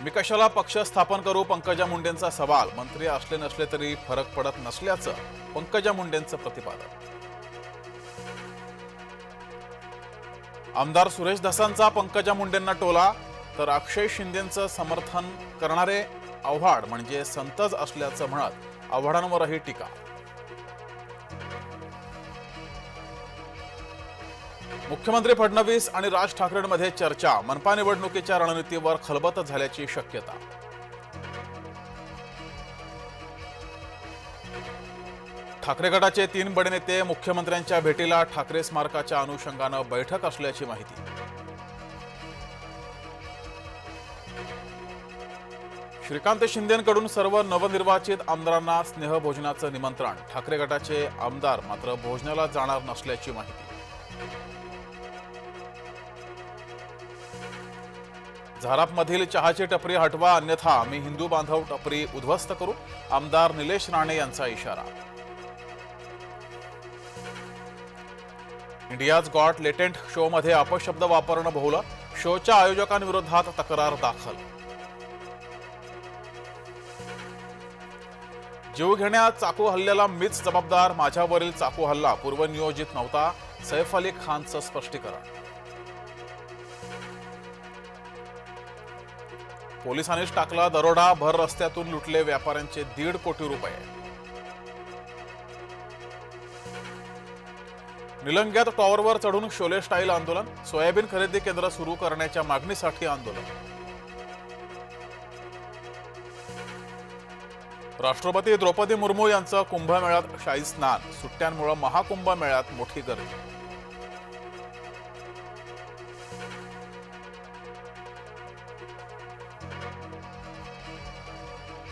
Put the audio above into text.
मी कशाला पक्ष स्थापन करू पंकजा मुंडेंचा सवाल? मंत्री असले नसले तरी फरक पडत नसल्याचं पंकजा मुंडेंचं प्रतिपादन. आमदार सुरेश धसांचा पंकजा मुंडेंना टोला तर अक्षय शिंदेचं समर्थन करणारे आव्हाड म्हणजे संतज असल्याचं म्हणत आव्हाडांवरही टीका. मुख्यमंत्री फडणवीस आणि राज ठाकरेंमध्ये चर्चा मनपा निवडणुकीच्या रणनीतीवर खलबत झाल्याची शक्यता. ठाकरे गटाचे तीन बडे नेते मुख्यमंत्र्यांच्या भेटीला ठाकरे स्मारकाच्या अनुषंगानं बैठक असल्याची माहिती. श्रीकांत शिंदेकडून सर्व नवनिर्वाचित आमदारांना स्नेहभोजनाचं निमंत्रण. ठाकरे गटाचे आमदार मात्र भोजनाला जाणार नसल्याची माहिती. झारापमधील चहाची टपरी हटवा अन्यथा आम्ही हिंदू बांधव टपरी उद्ध्वस्त करू आमदार निलेश राणे यांचा इशारा. इंडियाज गॉट लेटेंट शोमध्ये अपशब्द वापरणं बहुलं शोच्या आयोजकांविरोधात तक्रार दाखल. जीवघेण्या चाकू हल्ल्याला मीच जबाबदार माझ्यावरील चाकू हल्ला पूर्वनियोजित नव्हता सैफ अली खानचं स्पष्टीकरण. पोलिसांनीच टाकला दरोडा भर रस्त्यातून लुटले व्यापाऱ्यांचे दीड कोटी रुपये. निलंग्यात टॉवरवर चढून शोले स्टाईल आंदोलन सोयाबीन खरेदी केंद्र सुरू करण्याच्या मागणीसाठी आंदोलन. राष्ट्रपती द्रौपदी मुर्मू यांचं कुंभमेळ्यात शाही स्नान सुट्ट्यांमुळे महाकुंभ मेळ्यात मोठी गर्दी.